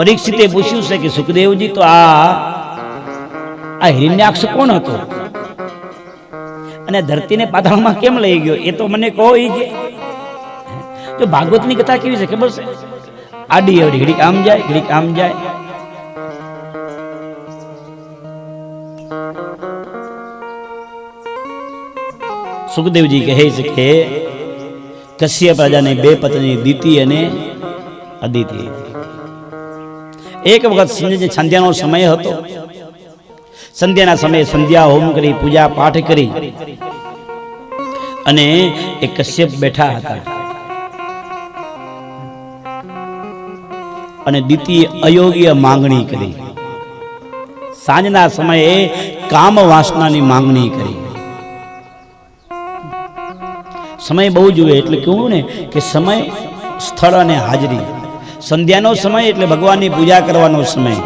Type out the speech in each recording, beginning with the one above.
પરીક્ષિતે પૂછ્યું છે કે સુખદેવજી, તો આ આ હિરણ્યાક્ષ કોણ હતો? અને ધરતીને પાતાળમાં કેમ લઈ ગયો? એ તો મને કહો એ કે જો ભાગવતની કથા કેવી છે, ખબર છે? આડી અવડી ઘડીક આમ જાય ઘડીક આમ જાય. સુખદેવજી કહે છે કે કશ્યપ રાજાને બે પત્ની દીતિ અને અદિતિ એક વખત સંધ્યાનો સમય હતો. સંધ્યાના સમયે સંધ્યા હોમ કરી, પૂજા પાઠ કરી. અને એ કશ્યપ બેઠા હતા. અને દ્વિતીય અયોગ્ય માંગણી કરી. સાંજના સમયે કામ વાસનાની માંગણી કરી. સમય બહુ જુએ એટલે કેવું ને કે સમય સ્થળ અને હાજરી. સંધ્યાનો સમય એટલે ભગવાનની પૂજા કરવાનો સમય.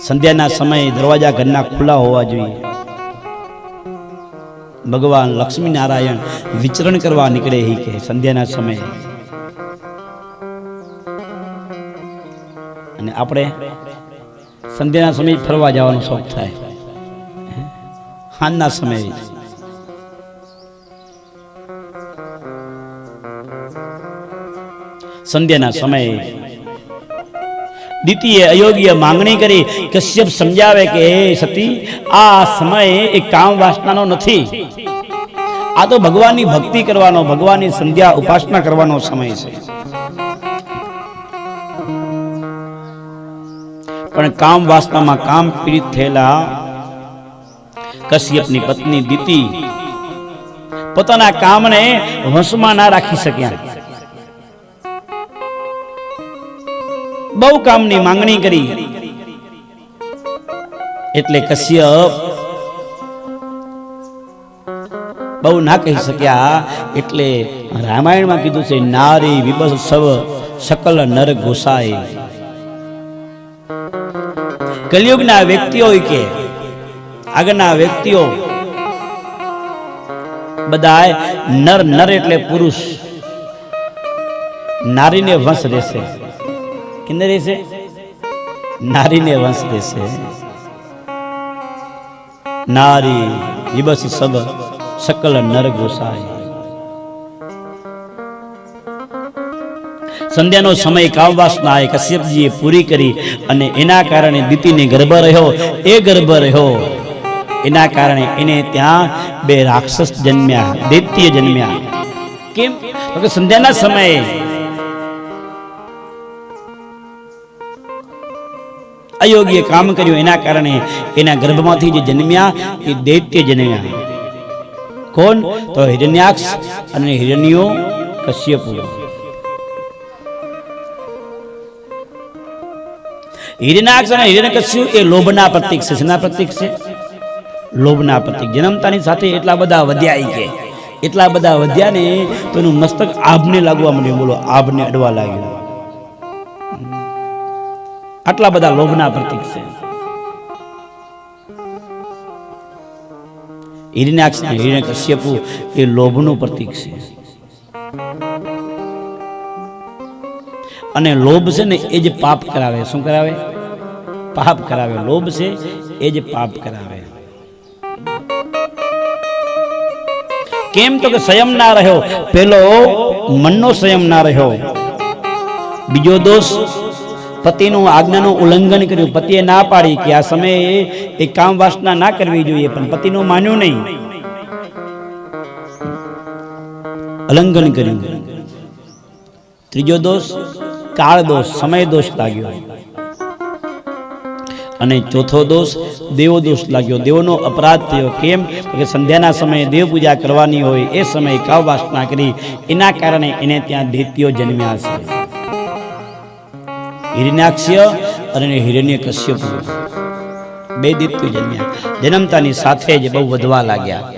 સંધ્યાના સમયે દરવાજા ઘરના ખુલ્લા હોવા જોઈએ. ભગવાન લક્ષ્મી નારાયણ વિચરણ કરવા નીકળે હી કે સંધ્યાના સમયે. અને આપણે સંધ્યાના સમયે ફરવા જવાનો શોખ થાય. હાંજના સમયે સંધ્યાના સમયે. દીતીએ અયોગ્ય માંગણી કરી કશ્યપ સમજાવે કે, હે સતી, આ સમય એ કામ વાસનાનો નથી. આ તો ભગવાનની ભક્તિ કરવાનો, ભગવાનની સંધ્યા ઉપાસના કરવાનો સમય છે. પણ કામ વાસનામાં કામ પીડિત થયેલા કશ્યપની પત્ની દીતી પોતાના કામને વંશમાં ના રાખી શક્યા. બહુ કામની માંગણી કરી. એટલે કશ્યપ બહુ ના કહી શક્યા. એટલે રામાયણમાં કીધું છે, નારી વિબસ સવ સકલ નર ઘોષાય કલયુગના વ્યક્તિઓ કે, આગળના વ્યક્તિઓ બધાય નર નર એટલે પુરુષ. નારીને વંશ રહેશે કેને રહેશે નારીને વંશ દેશે નારી વિબસ સબ સકલ નર ગોસાય સંધ્યાનો સમય કામવાસનાએ કશ્યપજીએ પૂરી કરી અને એના કારણે દીતીને ગર્ભ રહ્યો એ ગર્ભ રહ્યો એના કારણે એને ત્યાં બે રાક્ષસ જન્મ્યા દૈત્ય જન્મ્યા કેમ સંધ્યાના સમયે અયોગ્ય કામ કર્યું એના કારણે એના ગર્ભમાંથી જે જન્મ્યા, એ દૈત્ય જન્મ્યા. કોણ? તો હિરણ્યાક્ષ અને હિરણ્યો કશ્યપુ. હિરણાક્ષ અને હિરણ્યકશ્યુ એ લોભના પ્રતીક છે. શેના પ્રતીક છે? લોભના પ્રતીક. જન્મતાની સાથે એટલા બધા વધ્યા કે. એટલા બધા વધ્યા ને તો એનું મસ્તક આભને લાગવા માંડ્યું. બોલો, આભને અડવા લાગ્યું. આટલા બધા લોભના પ્રતીક છે. હિરણ્યાક્ષ હિરણ્ય કશ્યપુ એ લોભનું પ્રતીક છે. અને લોભ છે ને એ જ પાપ કરાવે. શું કરાવે? પાપ કરાવે. લોભ છે એ જ પાપ કરાવે. કેમ તો કે સંયમ ના રહ્યો. પેલો મનનો સંયમ ના રહ્યો. બીજો દોષ પતિનું આજ્ઞાનું ઉલ્લંઘન કર્યું. પતિએ ના પાડી કે આ સમયે એ કામ વાસના ના કરવી જોઈએ, પણ પતિનું માન્યું નહીં. ઉલ્લંઘન કર્યું. ત્રીજો દોષ, કાળ દોષ, સમય દોષ લાગ્યો. અને ચોથો દોષ, દેવો દોષ લાગ્યો. દેવોનો અપરાધ થયો. કેમ? કે સંધ્યાના સમયે દેવ પૂજા કરવાની હોય, એ સમયે કાવ વાસના કરી. એના કારણે એને ત્યાં દૈત્યો જન્મ્યા છે. હિરણ્યાક્ષય અને હિરણ્ય કશ્યપ બે દીપ્યુ જન્મ્યા. જન્મતાની સાથે જ બહુ વધવા લાગ્યા.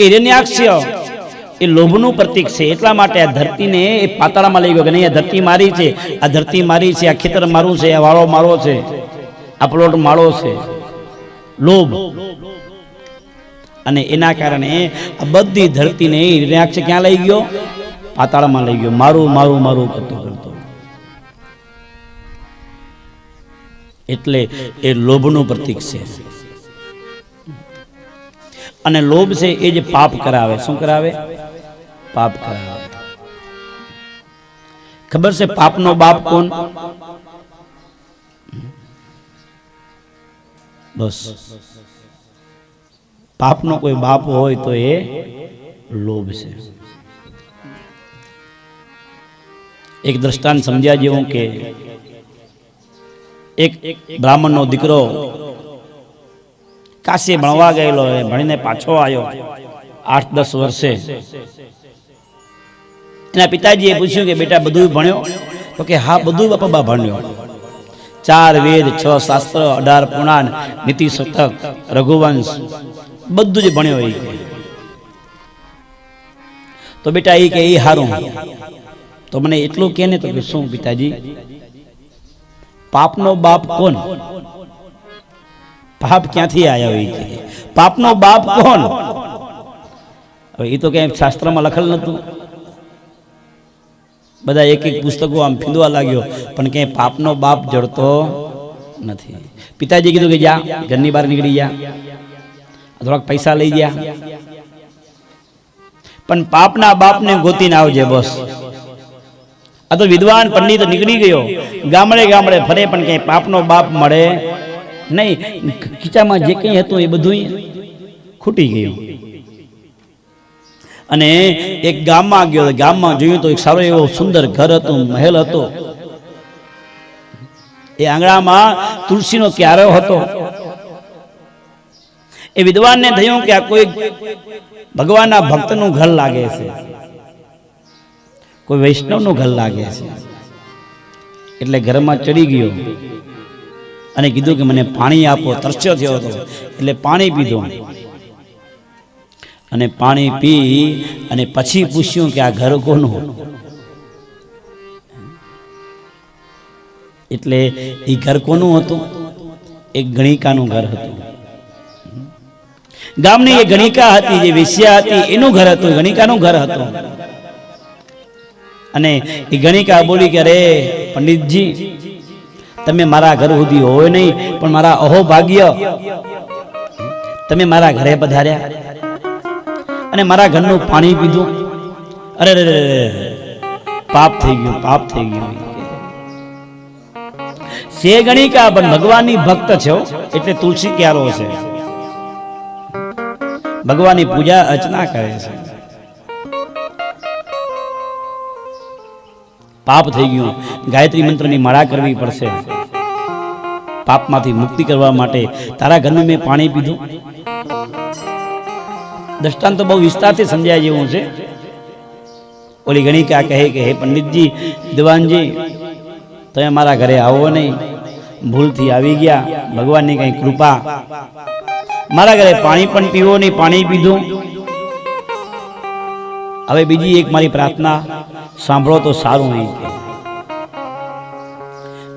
હિરણ્યાક્ષય એ લોભનું પ્રતીક છે. એટલા માટે આ ધરતીને એ પાતાળામાં લઈ ગયો કે નહીં, આ ધરતી મારી છે. આ ધરતી મારી છે, આ ખેતર મારું છે, આ વાળો મારો છે. આ પ્લોટ માળો છે. લોભ. અને એના કારણે આ બધી ધરતીને હિરણ્યાક્ષ ક્યાં લઈ ગયો? પાતાળમાં લઈ ગયો. મારું મારું મારું કરતો કરતો. એટલે એ લોભનું પ્રતીક છે. અને લોભ છે એ જે પાપ કરાવે. શું કરાવે? પાપ કરાવે. ખબર છે પાપનો બાપ કોણ? બસ. પાપનો કોઈ બાપ હોય તો એ લોભ છે. એક દ્રષ્ટાંત સમજ્યા જેવું કે એક બ્રાહ્મણનો દીકરો કાશી ભણવા ગયેલો એ ભણીને પાછો આવ્યો આઠ દસ વર્ષે. એના પિતાજીએ પૂછ્યું કે, બેટા બધું ભણ્યો? તો કે, હા બધું બાપા ભણ્યો. ચાર વેદ, છ શાસ્ત્ર, અઢાર પુરાણ, નીતિ શતક રઘુવંશ બધું જ ભણ્યો એ કે. તો બેટા એ કે એ હારું. તો મને એટલું કે ને તો કે શું પિતાજી? પાપનો બાપ કોણ? પાપ ક્યાંથી આવ્યો એ કે? પાપનો બાપ કોણ? હવે એ તો ક્યાંય શાસ્ત્રમાં લખેલ નતું. બધા એક એક પુસ્તકો આમ ફીંદવા લાગ્યો, પણ ક્યાંય પાપનો બાપ જડતો નથી. પિતાજી કીધું કે જા, ઘરની બહાર નીકળી જા. થોડાક પૈસા લઈ ગયા. પણ પાપના બાપને ગોતીને આવજે બસ. આ તો વિદ્વાન પંડિત નીકળી ગયો. ગામડે ગામડે ફરે પણ ક્યાંય પાપનો બાપ મળે નહીં. ખીચામાં જે કંઈ હતું એ બધું ખૂટી ગયું. અને એક ગામમાં ગયો. ગામમાં જોયું તો એક સારો એવો સુંદર ઘર હતું, મહેલ હતો. એ આંગણામાં તુલસીનો ક્યારો હતો. એ વિદ્વાનને થયું કે આ કોઈ ભગવાનના ભક્તનું ઘર લાગે છે. કોઈ વૈષ્ણવનું ઘર લાગે છે. એટલે ઘરમાં ચડી ગયો અને કીધું કે મને પાણી આપો, તરસ્યો થયો હતો. એટલે પાણી પીધું. અને પાણી પી અને પછી પૂછ્યું કે આ ઘર કોનું? એટલે એ ઘર કોનું હતું? એક ગણિકાનું ઘર હતું. ગામની એ ગણિકા હતી, જે વેશ્યા હતી, એનું ઘર હતું ગણિકાનું ઘર હતું અને એ ગણિકા બોલી કે રે પંડિતજી, તમે મારા ઘર સુધી હોય નહીં, પણ મારા અહોભાગ્ય, તમે મારા ઘરે પધાર્યા અને મારા ઘરનું પાણી પીધું અરે રે. પાપ થઈ ગયું, પાપ થઈ ગયું સે ગણિકા પણ ભગવાનની ભક્ત છે. એટલે તુલસી ક્યારો છે ભગવાનની પૂજા અર્ચના કરે છે. પાપ થઈ ગયું. ગાયત્રી મંત્રની માળા કરવી પડશે. પાપમાંથી મુક્તિ કરવા માટે તારા ઘરનું મેં પાણી પીધું. દ્રષ્ટાંત બહુ વિસ્તારથી સમજાય જેવું છે. ઓલી ગણિકા કહે કે હે પંડિતજી, દિવાનજી, તમે મારા ઘરે આવો નહીં. ભૂલથી આવી ગયા. ભગવાનની કંઈ કૃપા. મારા ઘરે પાણી પણ પીવો નહીં પાણી પીધું. હવે બીજી એક મારી પ્રાર્થના સાંભળો તો સારું નહીં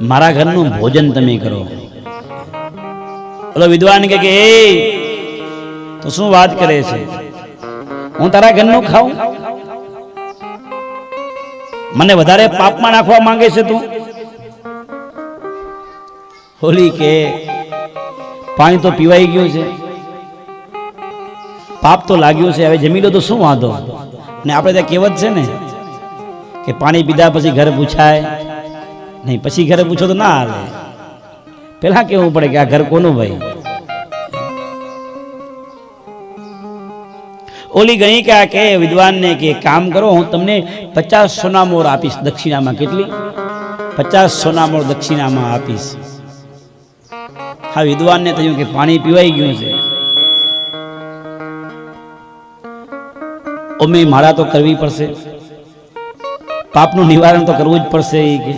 મારા ઘરનું ભોજન તમે કરો. ઓલો વિદ્વાન કે "એ, તો શું વાત કરે છે? હું તારા ઘરનું ખાઉં? મને વધારે પાપમાં નાખવા માંગે છે તું? હોલી કે પાણી તો પીવાઈ ગયું છે. પાપ તો લાગ્યું છે, હવે જમી લો તો શું વાંધો? ને આપણે ત્યાં કહેવત છે ને કે પાણી પીધા પછી ઘર પૂછાય, નહીં, પછી ઘરે પૂછો તો ના હાલે. પેલા કેવું પડે કે આ ઘર કોનું ભાઈ? ઓલી ગણી કે આ કે વિદ્વાનને કે કામ કરો, હું તમને પચાસ સોનામોર આપીશ દક્ષિણામાં. કેટલી? પચાસ સોનામોર દક્ષિણામાં આપીશ. હા, વિદ્વાનને થયું કે પાણી પીવાઈ ગયું છે. ઓમે માળા તો કરવી પડશે. પાપનું નિવારણ તો કરવું જ પડશે એ કે.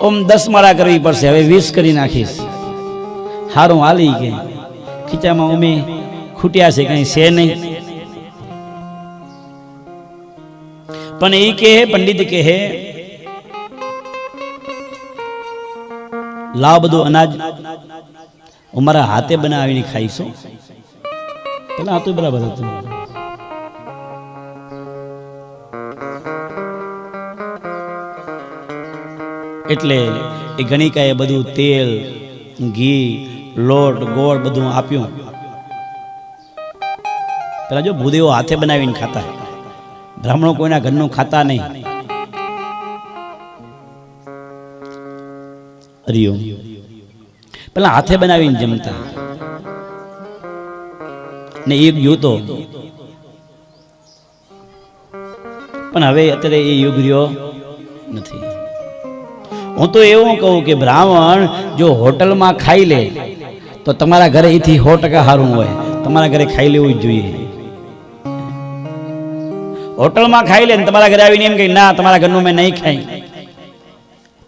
ઓમ દસ માળા કરવી પડશે, હવે વીસ કરી નાખીશ. હારું હાલી કે. ખીચામાં અમે ખૂટ્યા છે, કંઈ છે નહીં. પણ એ કહે પંડિત કહે લાવ બધું અનાજ હું મારા હાથે બનાવીને ખાઈશું. પેલા હતું બરાબર હતું. એટલે એ ગણિકાએ બધું તેલ, ઘી, લોટ, ગોળ બધું આપ્યું. પેલા જો ભૂદેવો હાથે બનાવીને ખાતા. બ્રાહ્મણો કોઈના ઘરનું ખાતા નહીં. હરિઓમ. પેલા હાથે બનાવીને જમતા. ને એક યુતો પણ હવે અત્યારે એ યુગ રહ્યો નથી. હું તો એવું કહું કે બ્રાહ્મણ જો હોટલમાં ખાઈ લે, તો તમારા ઘરે એથી સો ટકા સારું હોય. તમારા ઘરે ખાઈ લેવું જ જોઈએ. હોટલમાં ખાઈ લે ને તમારા ઘરે આવીને એમ કે ના, તમારા ઘરનું મેં નહીં ખાઈ.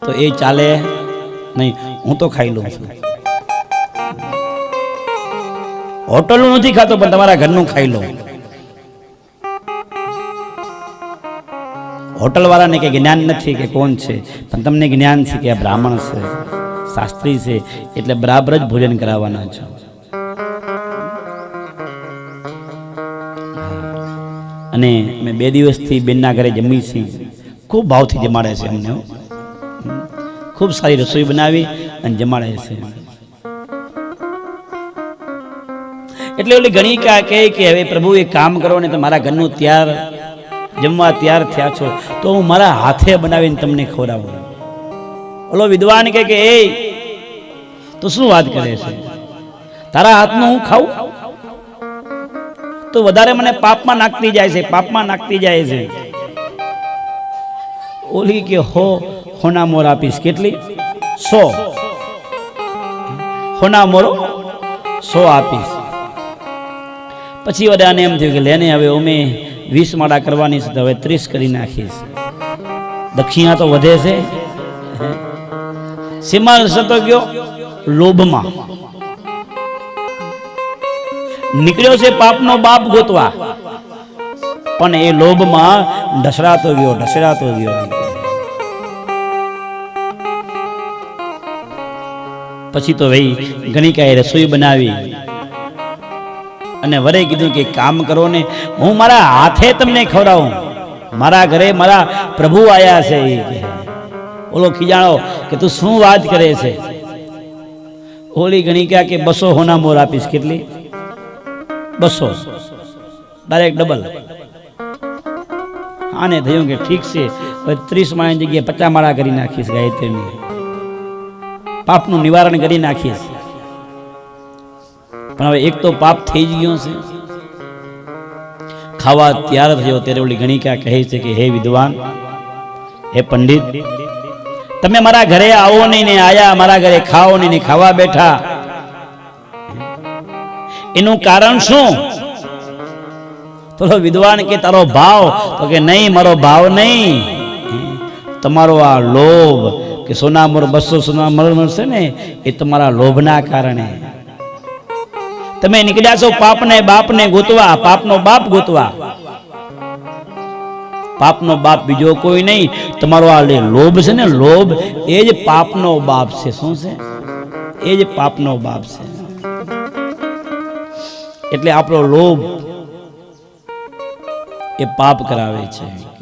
તો એ ચાલે નહીં. હું તો ખાઈ લઉં છું. હોટલનું નથી ખાતો, પણ તમારા ઘરનું ખાઈ લઉં. હોટલ વાળાને કે જ્ઞાન નથી કે કોણ છે, પણ તમને જ્ઞાન છે કે આ બ્રાહ્મણ છે, શાસ્ત્રી છે, એટલે બરાબર જ ભોજન કરાવવાના છો. અને અમે બે દિવસથી બેનના ઘરે જમી છીએ ખૂબ ભાવથી જમાડે છે અમને ખૂબ સારી રસોઈ બનાવી અને જમાડે છે. એટલે ઓલી ઘણી કહે કે હવે પ્રભુ એક કામ કરો ને તમારા ઘરનું ત્યાર જમવા તૈયાર થયા છો, તો હું મારા હાથે બનાવીને તમને ખવડાવું. ઓલો વિદ્વાન કે કે એ તો શું વાત કરે છે? તારા હાથનું હું ખાઉં? તો વધારે મને પાપમાં નાખતી જાય છે, પાપમાં નાખતી જાય છે. ઓલી કે, હો, હોના મોર આપીશ. કેટલી? સો. હોના મોરો સો આપીશ. પછી બધાને એમ થયું કે, લેને હવે અમે વીસ માળા કરવાની છે હવે ત્રીસ કરી નાખીશ દક્ષિણા તો વધે છે. સીમાલ સતો ગયો લોભમાં. નીકળ્યો છે પાપનો બાપ ગોતવા. પણ એ લોભમાં ઢસડાતો ગયો ઢસડાતો ગયો. પછી તો ભાઈ ગણિકાએ રસોઈ બનાવી. અને વરે કીધું કે કામ કરો ને, હું મારા હાથે તમને ખવડાવું. મારા ઘરે મારા પ્રભુ આયા છે. ઓલો ખીજાણો કે તું શું વાત કરે છે? ઓલી ગણિકા કે બસો હોના મોર આપીશ. કેટલી? બસો. ડાયરેક્ટ ડબલ આને થયું કે ઠીક છે, હવે ત્રીસ માળાની જગ્યાએ પચાસ માળા કરી નાખીશ ગાયત્રીની. પાપનું નિવારણ કરી નાખીશ. પણ હવે એક તો પાપ થઈ જ ગયો છે. ખાવા તૈયાર થયો, ત્યારે ઓલી ગણિકા કહે છે કે, હે વિદ્વાન, હે પંડિત, તમે મારા ઘરે આવો નહીં ને આયા, મારા ઘરે ખાઓ નહીં ને ખાવા બેઠા. એનું કારણ શું? તો વિદ્વાન કે, તારો ભાવ? તો કે, નહીં, મારો ભાવ નહીં. તમારો આ લોભ, કે સોના મોર બસો સોનામર મળશે ને, એ તમારા લોભના કારણે. તમે નીકળ્યા છો પાપને બાપને ગોતવા, પાપનો બાપ ગોતવા. પાપનો બાપ બીજો કોઈ નહીં. તમારો આ લોભ છે ને, લોભ એ જ પાપનો બાપ છે. શું છે? એ જ પાપનો બાપ છે. એટલે આપણો લોભ એ પાપ કરાવે છે.